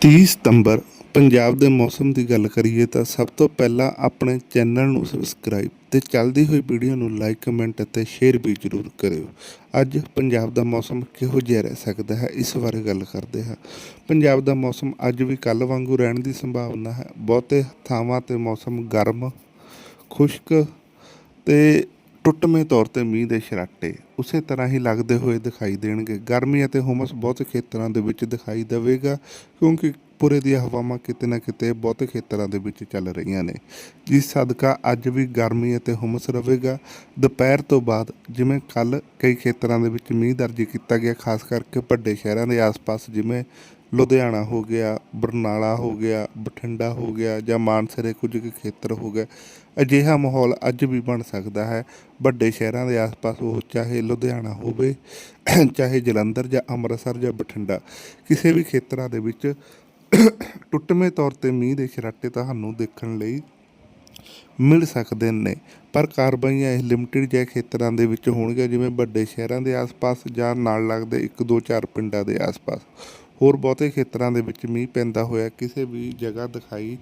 30 ਸਤੰਬਰ, ਪੰਜਾਬ ਦੇ ਮੌਸਮ ਦੀ ਗੱਲ ਕਰੀਏ ਤਾਂ ਸਭ ਤੋਂ ਪਹਿਲਾਂ ਆਪਣੇ ਚੈਨਲ ਨੂੰ ਸਬਸਕ੍ਰਾਈਬ ਤੇ ਚੱਲਦੀ ਹੋਈ ਵੀਡੀਓ ਨੂੰ ਲਾਈਕ ਕਮੈਂਟ ਅਤੇ ਸ਼ੇਅਰ ਵੀ ਜ਼ਰੂਰ ਕਰਿਓ। ਅੱਜ ਪੰਜਾਬ ਦਾ ਮੌਸਮ ਕਿਹੋ ਜਿਹਾ ਰਹਿ ਸਕਦਾ ਹੈ, ਇਸ ਬਾਰੇ ਗੱਲ ਕਰਦੇ ਹਾਂ। ਪੰਜਾਬ ਦਾ ਮੌਸਮ ਅੱਜ ਵੀ ਕੱਲ ਵਾਂਗੂ ਰਹਿਣ ਦੀ ਸੰਭਾਵਨਾ ਹੈ। ਬਹੁਤੇ ਥਾਵਾਂ ਤੇ ਮੌਸਮ ਗਰਮ, ਖੁਸ਼ਕ ਤੇ ਟੁੱਟਵੇਂ ਤੌਰ ਤੇ ਮੀਂਹ ਦੇ ਸ਼ਰਾਟੇ ਉਸੇ ਤਰ੍ਹਾਂ ਹੀ ਲੱਗਦੇ ਹੋਏ ਦਿਖਾਈ ਦੇਣਗੇ। ਗਰਮੀ ਅਤੇ ਹੁਮਸ ਬਹੁਤ ਖੇਤਰਾਂ ਦੇ ਵਿੱਚ ਦਿਖਾਈ ਦੇਵੇਗਾ, ਕਿਉਂਕਿ ਪੂਰੇ ਦੀਆਂ ਹਵਾਵਾਂ ਕਿਤੇ ਨਾ ਕਿਤੇ ਬਹੁਤ ਖੇਤਰਾਂ ਦੇ ਵਿੱਚ ਚੱਲ ਰਹੀਆਂ ਨੇ। ਜਿਸ ਸਦਕਾ ਅੱਜ ਵੀ ਗਰਮੀ ਅਤੇ ਹੁਮਸ ਰਹੇਗਾ। ਦੁਪਹਿਰ ਤੋਂ ਬਾਅਦ ਜਿਵੇਂ ਕੱਲ ਕਈ ਖੇਤਰਾਂ ਦੇ ਵਿੱਚ ਮੀਂਹ ਦਰਜ ਕੀਤਾ ਗਿਆ, ਖਾਸ ਕਰਕੇ ਵੱਡੇ ਸ਼ਹਿਰਾਂ ਦੇ ਆਸ-ਪਾਸ ਜਿਵੇਂ ਲੁਧਿਆਣਾ ਹੋ ਗਿਆ, ਬਰਨਾਲਾ ਹੋ ਗਿਆ, ਬਠਿੰਡਾ ਹੋ ਗਿਆ ਜਾਂ ਮਾਨਸਰੇ ਕੁਝ ਕੁ ਖੇਤਰ ਹੋ ਗਏ, ਅਜਿਹਾ ਮਾਹੌਲ ਅੱਜ ਵੀ ਬਣ ਸਕਦਾ ਹੈ। ਵੱਡੇ ਸ਼ਹਿਰਾਂ ਦੇ ਆਸ-ਪਾਸ ਉਹ ਚਾਹੇ ਲੁਧਿਆਣਾ ਹੋਵੇ, ਚਾਹੇ ਜਲੰਧਰ ਜਾਂ ਅੰਮ੍ਰਿਤਸਰ ਜਾਂ ਬਠਿੰਡਾ, ਕਿਸੇ ਵੀ ਖੇਤਰਾਂ ਦੇ ਵਿੱਚ ਟੁੱਟਵੇਂ ਤੌਰ ਤੇ ਮੀਂਹ ਦੇ ਛਰਾਟੇ ਤੁਹਾਨੂੰ ਦੇਖਣ ਲਈ ਮਿਲ ਸਕਦੇ ਨੇ। ਪਰ ਕਾਰਵਾਈਆਂ ਇਹ ਲਿਮਟਿਡ ਜਿਹੇ ਖੇਤਰਾਂ ਦੇ ਵਿੱਚ ਹੋਣਗੀਆਂ, ਜਿਵੇਂ ਵੱਡੇ ਸ਼ਹਿਰਾਂ ਦੇ ਆਸ-ਪਾਸ ਜਾਂ ਨਾਲ ਲੱਗਦੇ ਇੱਕ ਦੋ ਚਾਰ ਪਿੰਡਾਂ ਦੇ ਆਸ-ਪਾਸ। ਹੋਰ ਬਹੁਤੇ ਖੇਤਰਾਂ ਦੇ ਵਿੱਚ ਮੀਂਹ ਪੈਂਦਾ ਹੋਇਆ ਕਿਸੇ ਵੀ ਜਗ੍ਹਾ ਦਿਖਾਈ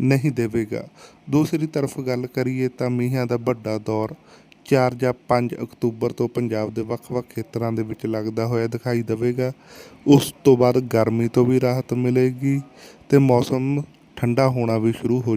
ਨਹੀਂ ਦੇਵੇਗਾ। ਦੂਸਰੀ ਤਰਫ ਗੱਲ ਕਰੀਏ ਤਾਂ ਮੀਂਹਾਂ ਦਾ ਵੱਡਾ ਦੌਰ 4 ਜਾਂ 5 ਅਕਤੂਬਰ ਤੋਂ ਪੰਜਾਬ ਦੇ ਵੱਖ-ਵੱਖ ਖੇਤਰਾਂ ਦੇ ਵਿੱਚ ਲੱਗਦਾ ਹੋਇਆ ਦਿਖਾਈ ਦੇਵੇਗਾ। ਉਸ ਤੋਂ ਬਾਅਦ ਗਰਮੀ ਤੋਂ ਵੀ ਰਾਹਤ ਮਿਲੇਗੀ ਤੇ ਮੌਸਮ ਠੰਡਾ ਹੋਣਾ ਵੀ ਸ਼ੁਰੂ ਹੋ ਜਾ